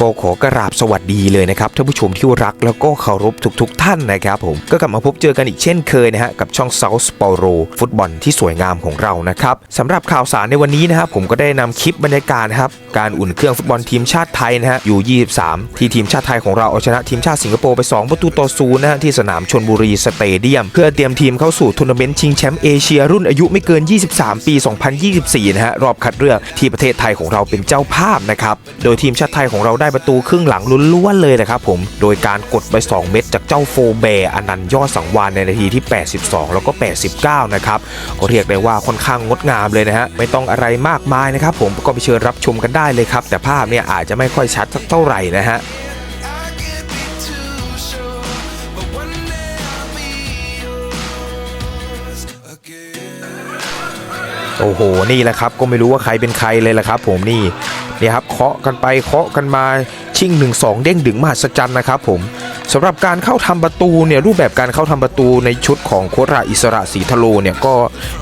ก็ขอกราบสวัสดีเลยนะครับท่านผู้ชมที่รักแล้วก็เคารพทุกๆทท่านนะครับผมก็กลับมาพบเจอกันอีกเช่นเคยนะฮะกับช่อง South p o r o ฟุตบอลที่สวยงามของเรานะครับสำหรับข่าวสารในวันนี้นะครับผมก็ได้นำคลิปบรรยากาศนะครับการอุ่นเครื่องฟุตบอลทีมชาติไทยนะฮะอยู่ 23 ที่ทีมชาติไทยของเราเอาชนะทีมชาติสิงคโปร์ไป 2 ประตูต่อศูนย์นะฮะที่สนามชนบุรีสเตเดียม เพื่อเตรียมทีมเข้าสู่ทัวร์นาเมนต์ชิงแชมป์เอเชียรุ่นอายุไม่เกิน 23 ปี 2024 นะฮะรอบคัดเลือกที่ประเทศไทยของเราเป็นเจ้าภาพนะครับโดยทีมชาติไทยของเราได้ได้ประตูครึ่งหลังล้วนๆเลยนะครับผม โดยการกดไป 2 เม็ดจากเจ้าโฟเบร์อนันต์ยอดสังวานในนาทีที่ 82 แล้วก็ 89 นะครับก็เรียกได้ว่าค่อนข้างงดงามเลยนะฮะ ไม่ต้องอะไรมากมายนะครับผมก็ไปเชิญรับชมกันได้เลยครับ แต่ภาพเนี่ยอาจจะไม่ค่อยชัดสักเท่าไหร่นะฮะโอ้โห นี่แหละครับ ก็ไม่รู้ว่าใครเป็นใครเลยแหละครับผมนี่ เนี่ยครับเคาะกันไปเคาะกันมาชิง1 2 เด้งดึงมหัศจรรย์นะครับผมสำหรับการเข้าทำประตูเนี่ยรูปแบบการเข้าทำประตูในชุดของโคชราอิสระศรีทะโลเนี่ยก็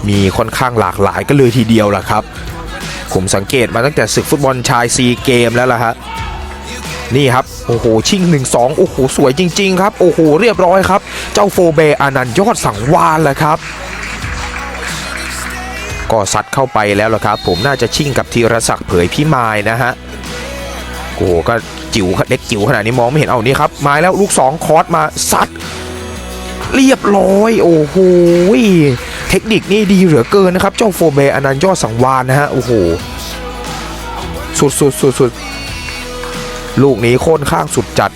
มีค่อนข้างหลากหลายกันเลยทีเดียวล่ะครับ ผมสังเกตมาตั้งแต่ศึกฟุตบอลชายซีเกมแล้วล่ะฮะนี่ครับ โอ้โห ชิง 1 2 โอ้โห สวยจริง ๆ ครับ โอ้โห เรียบร้อยครับ เจ้าโฟเบอานันยอดสังวานแหละครับ ก็ซัดเข้าไปแล้วล่ะครับ ผมน่าจะชิ่งกับธีรศักดิ์เผยพิมายนะฮะโอ้โหก็จิ๋วเล็กจิ๋วขนาดนี้มองไม่เห็นเอานี่ครับมาแล้วลูก 2 คอร์สมาซัด เรียบร้อย โอ้โหเทคนิคนี่ดีเหลือเกินนะครับ เจ้าโฟเบอนันต์ยอดสังวานนะฮะโอ้โหสุดสุดสุดสุดลูกนี้โค่นข้างสุดจัด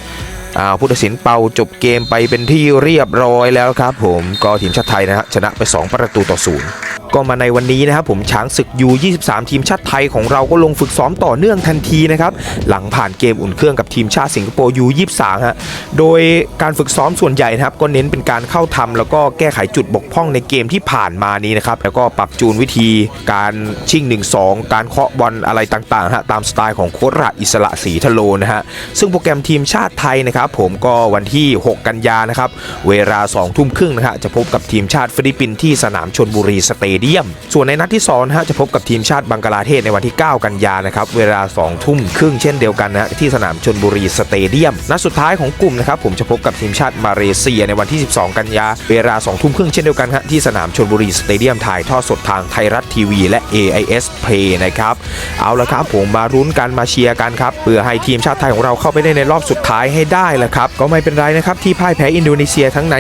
อ่าผู้ตัดสินเป่าจบเกมไปเป็นที่เรียบร้อยแล้วครับผมก็ทีมชาติไทยนะฮะชนะไป 2 ประตูต่อศูนย์ ก็มาในวันนี้นะครับผมช้างศึกยู23 ทีมชาติไทยของเราก็ลงฝึกซ้อมต่อเนื่องทันทีนะครับหลังผ่านเกมอุ่นเครื่องกับทีมชาติสิงคโปร์ยู23ฮะโดยการฝึกซ้อมส่วนใหญ่นะครับก็เน้นเป็นการเข้าทำแล้วก็แก้ไขจุดบกพร่องในเกมที่ผ่านมานี้นะครับแล้วก็ปรับจูนวิธีการชิง 1-2 การเคาะบอลอะไรต่างๆฮะตามสไตล์ของโค้ชระอิสระศรีทะโลนะฮะซึ่งโปรแกรมทีมชาติไทยนะครับผมก็วันที่ 6 กันยานะครับเวลา2ทุ่มครึ่งนะฮะจะพบกับทีมชาติฟิลิปปินส์ที่สนามชนบุรีสเตเดียม ส่วนในนัดที่2นะฮะจะพบกับทีมชาติบังกลาเทศในวันที่ 9 กันยานะครับเวลา 2 ทุ่มครึ่งเช่นเดียวกันนะที่สนามชนบุรีสเตเดียมนัดสุดท้ายของกลุ่มนะครับผมจะพบกับทีมชาติมาเลเซียในวันที่ 12 กันยาเวลา 2 ทุ่มครึ่งเช่นเดียวกันฮะที่สนามชนบุรีสเตเดียมถ่ายทอดสดทางไทยรัฐทีวีและ AIS Play นะครับเอาละครับผมมารุ้นกันมาเชียร์กันครับเพื่อให้ทีมชาติไทยของเราเข้าไปได้ในรอบสุดท้ายให้ได้ละครับก็ไม่เป็นไรนะครับที่พ่ายแพ้อินโดนีเซียทั้งใน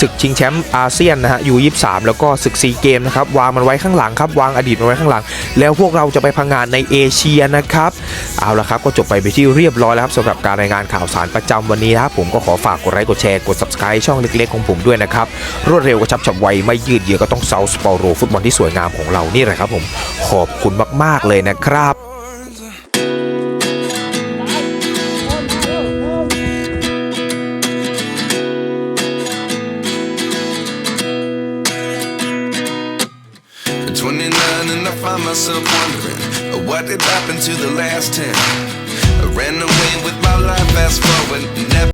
ศึกชิงแชมป์อาเซียนนะฮะยู23แล้วก็ศึกซีเกมนะครับวางมันไว้ข้างหลังครับวางอดีตมันไว้ข้างหลัง แล้วพวกเราจะไปพังงานในเอเชียนะครับเอาละครับก็จบไปไปที่เรียบร้อยแล้วครับสำหรับการรายงานข่าวสารประจำวันนี้นะครับผมก็ขอฝากกดไลค์กดแชร์กด subscribe ช่องเล็กๆของผมด้วยนะครับรวดเร็วกระชับฉับไวไม่ยืดเยื้อก็ต้องเซาสปอโรฟุตบอลที่สวยงามของเรานี่แหละครับผมขอบคุณมากๆเลยนะครับ myself wondering what did happen to the last 10. I ran away with my life, fast forward, never.